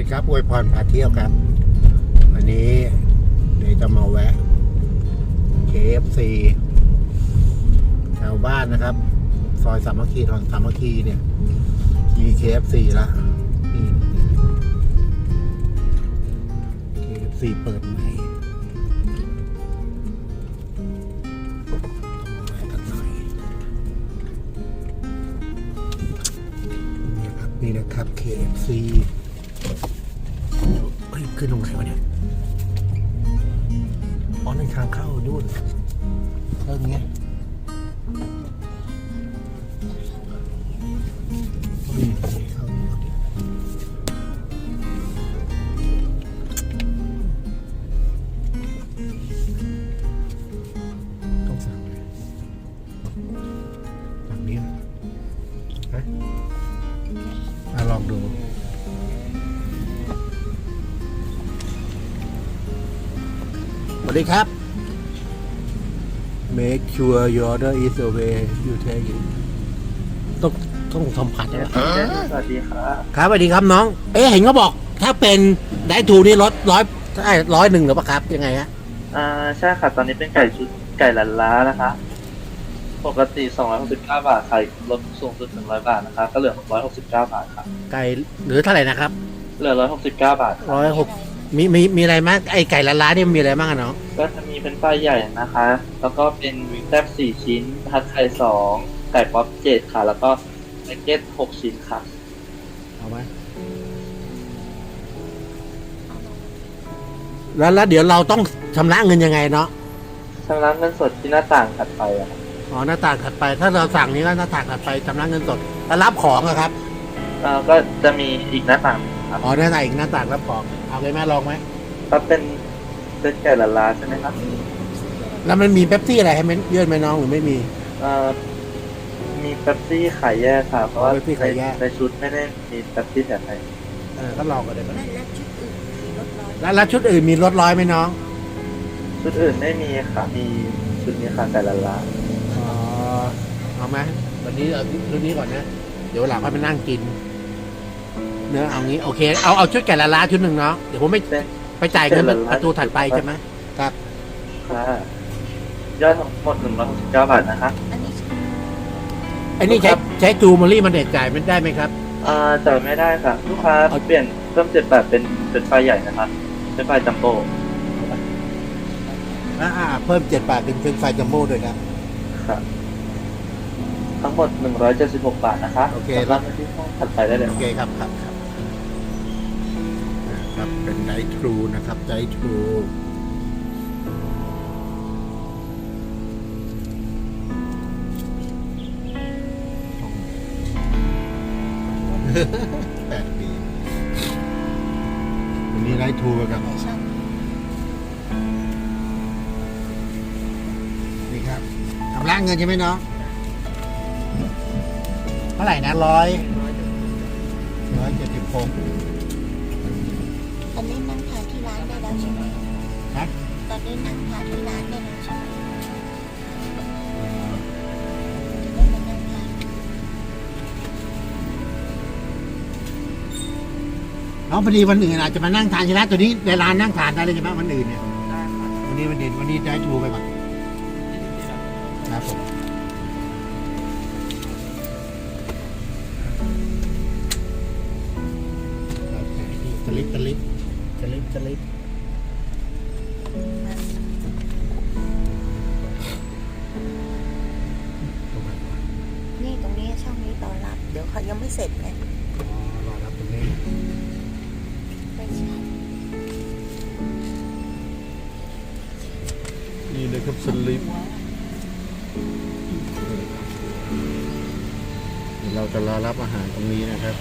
ดีครับอวยพรพาเที่ยวครับ วันนี้เดี๋ยวจะมาแวะ KFC แถวบ้านนะครับ ซอยสามัคคีทอนสามัคคีเนี่ย มี KFC ละนี่ KFC เปิดใหม่นี่นะครับ KFC ขึ้นตรงไหนวะเนี่ยอ๋อในทางเข้าด้วยเรื่องนี้เข้านี่ก่อนดิต้องสั่งไหมสั่งนี้อะลองดู วัสดีครับ Make sure your order is the way you take it ต้องต้องสัมผัสนะสวัสดีครับครับสวัสดีครับน้อง เอ๊ะเห็นเขาบอก ถ้าเป็นได้ทูนี่ลดร้อยใช่ร้อยหนึ่งหรือเปล่าครับ ยังไงฮะอ่าใช่ค่ะตอนนี้เป็นไก่ชุดไก่หลันล้านะคะ ปกติ 269 บาทขายลดสูงสุดถึง100 บาทนะคะ ก็เหลือ 669 บาทค่ะไก่หรือเท่าไหร่นะครับ เหลือ 169 บาทค่ะร้อยหก มีมีมีอะไรมากไอไก่ละล้านเนี่ยมีอะไรบ้างอะน้องก็จะมีเป็นไฟใหญ่นะคะ แล้วก็เป็นวิงแซบ4ชิ้นทัดไข่2ไก่ป๊อป7ค่ะ แล้วก็แพ็กเก็ต6ชิ้นค่ะ เอาไหมแล้วแล้วเดี๋ยวเราต้องชำระเงินยังไงเนาะชำระเงินสดที่หน้าต่างถัดไปอะค่ะอ๋อหน้าต่างถัดไป ถ้าเราสั่งนี้ก็หน้าต่างถัดไปชำระเงินสดแล้วรับของอะครับแล้วก็จะมีอีกหน้าต่างครับ อ๋อหน้าต่างอีกหน้าต่างรับของเอาเลยแม่ลองไหมก็เป็นเป็นไก่หลันล้าใช่ไหมครับ แล้วมันมีเป๊ปซี่อะไรให้มันเยื่อนไหมน้องหรือไม่มี เอ่อมีเป๊ปซี่ขายแยกค่ะเพราะว่าเป๊ปซี่ขายแยก ในชุดไม่ได้มีเป๊ปซี่แถมให้เออก็ลองกันเลยและและชุดอื่นมีลดร้อยแล้วแล้วชุดอื่นมีลดร้อยไหมน้องชุดอื่นไม่มีค่ะมีชุดนี้ค่ะแต่ละร้านอ๋อเอาไหมวันนี้เอาชุดนี้ก่อนนะเดี๋ยวหลังค่อยไปนั่งกิน เนื้อเอางี้โอเคเอาเอาชุดแก่ละล้าชุดหนึ่งเนาะเดี๋ยวผมไม่เป็นไปจ่ายเงินประตูถัดไปใช่ไหมครับค่ะยอดทั้งหมดหนึ่งร้อยหกสิบเก้าบาทนะคะอันนี้ไอ้นี่ใช้ใช้จูมอรี่มันเด็ดจ่ายมันได้ไหมครับ อ่าจ่ายไม่ได้ค่ะลูกค้าเอาเปลี่ยนเพิ่มเจ็ดบาทเป็นเป็นไฟใหญ่นะคะเป็นไฟจัมโบ้อ่าเพิ่มเจ็ดบาทเป็นเป็นไฟจัมโบ้ด้วยครับค่ะทั้งหมดหนึ่งร้อยเจ็ดสิบหกบาทนะคะโอเคสำหรับที่ห้องถัดไปได้เลยโอเคครับครับครับอ่าครับ เป็นไดทรูนะครับไดทรูแปดปีวันนี้ไดทรูกับในช่องนี่ครับทำร้านเงินใช่ไหมน้องเท่าไหร่นะร้อยร้อยเจ็ดสิบหก ตอนนี้นั่งทานที่ร้านได้แล้วใช่ไหมจะได้มานั่งทานน้องพอดีวันอื่นอาจจะมานั่งทานที่ร้านตัวนี้ในร้านนั่งทานได้เลยใช่ไหมวันอื่นเนี่ยได้ค่ะวันนี้วันเด่นวันนี้ได้ชูไปก่อนครับผมสลิปสลิปสลิปสลิป เขายังไม่เสร็จไงอ๋อรอรับตรงนี้นี่เลยครับสลิปเราจะรอรับอาหารตรงนี้นะครับ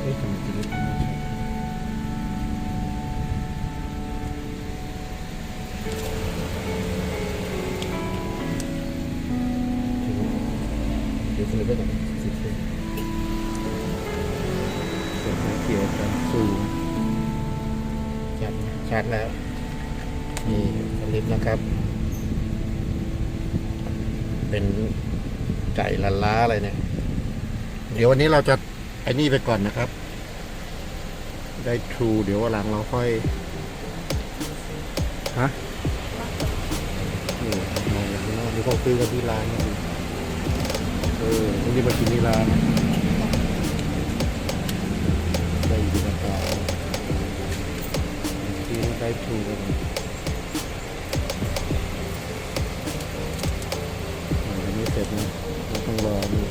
เฮ้ทำไมสลิป ไม่ใช่เดี๋ยวสลิปไปก่อนสิบเซนเสียงเขียวกันสูงชัดชัดแล้ว นี่สลิปนะครับ เป็นไก่ละล้าอะไรเนี่ยนี่ดี๋ยววันนี้เราจะไอ้นี่ไปก่อนนะครับ ได้ทรูเดี๋ยววันหลังเราค่อย ฮะ นี่มองอย่างนี้นะนี่เขาซื้อกันที่ร้านนะ เออวันนี้มากินที่ร้านได้บรรยากาศที่ได้ทรูกันอ่ายังไม่เสร็จนะเราต้องรอนี่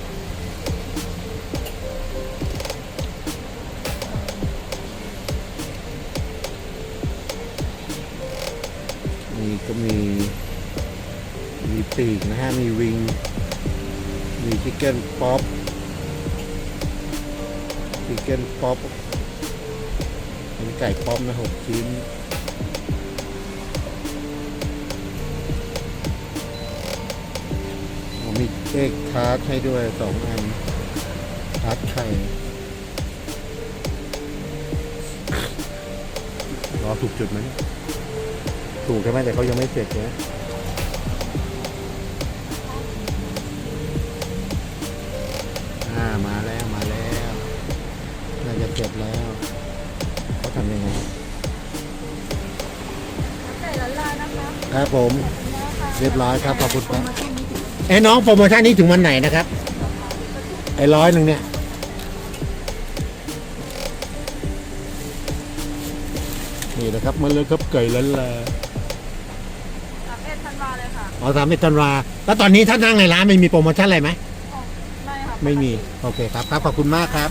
นี่ก็มี มีปีกนะฮะ มีวิง มีชิคเก้นป๊อปชิคเก้นป๊อปเป็นไก่ป๊อปนะหกชิ้นผมมีเค้กทาร์ตให้ด้วยสองอันทาร์ตไข่รอถูกจุดไหมเนี่ยถูกใช่ไหมแต่เขายังไม่เสร็จนะ อ่ามาแล้วมาแล้วน่าจะเสร็จแล้วเขาทำยังไงไก่ละลายนะคะครับผมเรียบร้อยครับขอบคุณครับไอ้น้องโปรโมชั่นนี้ถึงวันไหนนะครับไอ้ร้อยหนึ่งเนี่ยนี่นะครับมาเลยครับไก่ละลาสามเอ็ดธันวาเลยค่ะอ๋อสามเอ็ดธันวาแล้วตอนนี้ถ้านั่งในร้านไม่มีโปรโมชั่นอะไรไหม ไม่ค่ะไม่มี โอเคครับครับ ขอบคุณมากครับ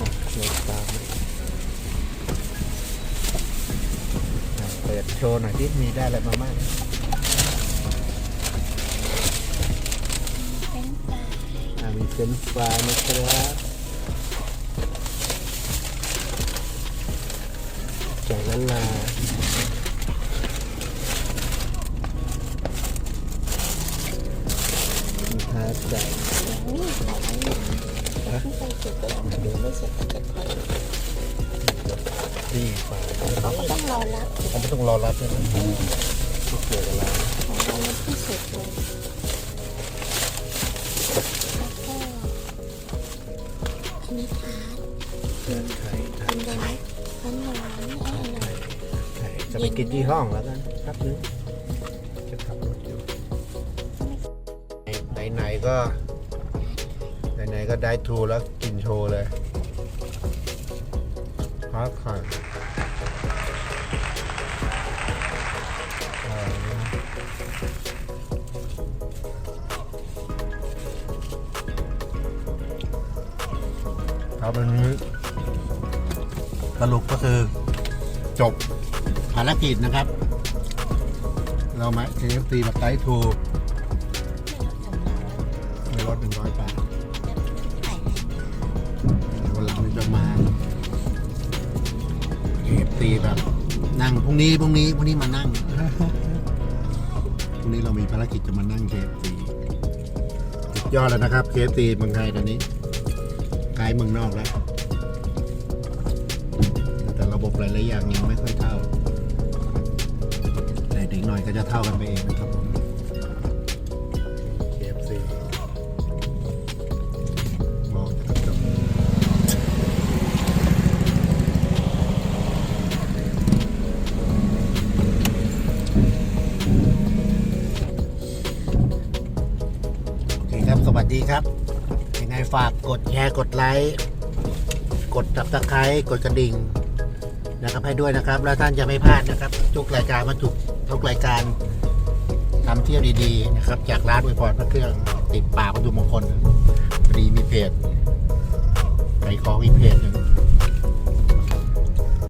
อะเดี๋ยวตามอะเปิดโชว์หน่อยที่มีได้อะไรมาบ้างเป็นปลาอะมีเฟรนช์ฟรายนะครับไก่ละลามีทาร์ตไก่ อุ้ยไก่ละลายที่ไปเสร็จก็ลองมาดูไม่เสร็จก็จะ ค่อยที่าเขาก็ต้องรอรับเขาไม่ต้องรอรับใช่ไหมที่เกี่ยวกับร้านของเราที่สุดเลยแล้วก็อันนี้ทร์ตเดินไข่ทาเป็นนโดไข่นัทร้อนๆให้อร่อยไข่จะไปกินที่ห้องแล้วกันครับนึงจะขับรถอยู่ไหนๆก็ไหนๆก็ได้ทูแล้วกินโชว์เลย ค่ะอ่าครับวันนี้สรุปก็คือจบภารกิจนะครับ เรามา KFC แบบไต้ทูในรถหนึ่งร้อยบาทวันหลังจะมา KFC แบบนั่งพรุ่งนี้พรุ่งนี้พรุ่งนี้มานั่ง พรุ่งนี้เรามีภารกิจจะมานั่ง KFC สุดยอดแล้วนะครับ KFC เมืองไทยตอนนี้กลายเมืองนอกแล้ว แต่ระบบหลายๆอย่างยังไม่ค่อยเท่าแต่เด็กหน่อยก็จะเท่ากันไปเองนะครับผม สวัสดีครับ ยังไงฝากกดแชร์กดไลค์กดตับตะไคร้กดกระดิ่งนะครับให้ด้วยนะครับ แล้วท่านจะไม่พลาดนะครับ ทุกรายการมาถูกทุกรายการทำเที่ยวดีๆนะครับ จากร้านอวยพรพระเครื่องติดปากประตูมงคลพอดีมีเพจไปของอีกเพจหนึ่ง